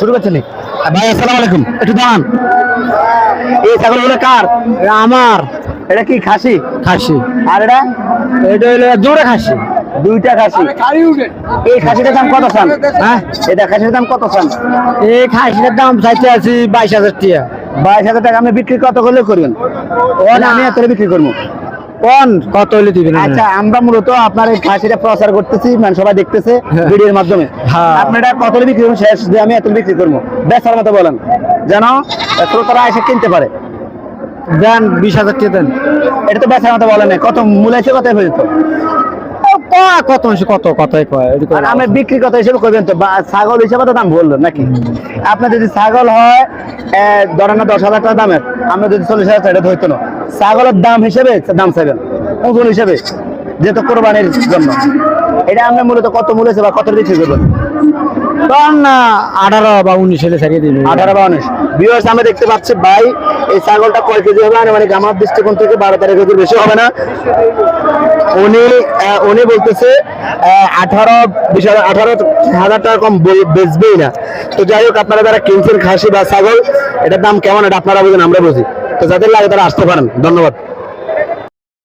শুরু করছেন ভাই আসসালামু আলাইকুম। একটু দাঁড়ান। এই ছাগলগুলো কার? আমার। এটা কি খাসি? খাসি। আর এটা? এটা হলো জোরে খাসি। দুইটা খাসি। এই খাসিটার দাম কত চান? হ্যাঁ? এটা খাসির দাম কত চান? এই খাসিটার দাম চাইতে আছি বাইশ হাজার টাকা। বাইশ হাজার টাকা। আপনি বিক্রি কত করলে করবেন? আমি এত বিক্রি করব। কোন কত হইলে দিবেন আচ্ছা আমরা মূলত আপনার এই খাসিটা প্রচার করতেছি মানে সবাই দেখতেছে হ্যাঁ। ভিডিওর মাধ্যমে হ্যাঁ। আপনি এটা কত বিক্রি করবেন শেষ দিয়ে আমি এত বিক্রি করব বেচার মতো বলেন যেন শ্রোতারা এসে কিনতে পারে দেন বিশ হাজার টাকা দেন এটা তো বেচার মতো বলেন। কত মূল্য আছে কত হয়েছে ও, কত কত কতই কয় আর আমি বিক্রি কত হিসেবে করবেন তো ছাগল হিসেবে তো দাম বলল নাকি? আপনার যদি ছাগল হয় ধরেন না দশ হাজার টাকা দামের আমরা যদি চল্লিশ হাজার টাকা ধরতো না। ছাগলের দাম হিসেবে দাম চাইবেন ওজন হিসেবে যেহেতু কোরবানির জন্য। এটা আমরা মূলত কত মূল্য বা কত বিক্রি করবেন? আঠারো বা উনিশ আঠারো বা উনিশ। দেখতে পাচ্ছি, ভাই, এই ছাগলটা কেজি হবে? মানে দৃষ্টিকোণ থেকে বারো তেরো বেশি হবে না। উনি উনি বলতেছে আঠারো, বিশ আঠারো হাজার বেচবেই না। তো যাই হোক, আপনারা যারা কিনছেন খাসি বা ছাগল, এটার দাম কেমন, এটা আপনারা বুঝেন, আমরা বুঝি। তো যাদের লাগে তারা আসতে পারেন। ধন্যবাদ।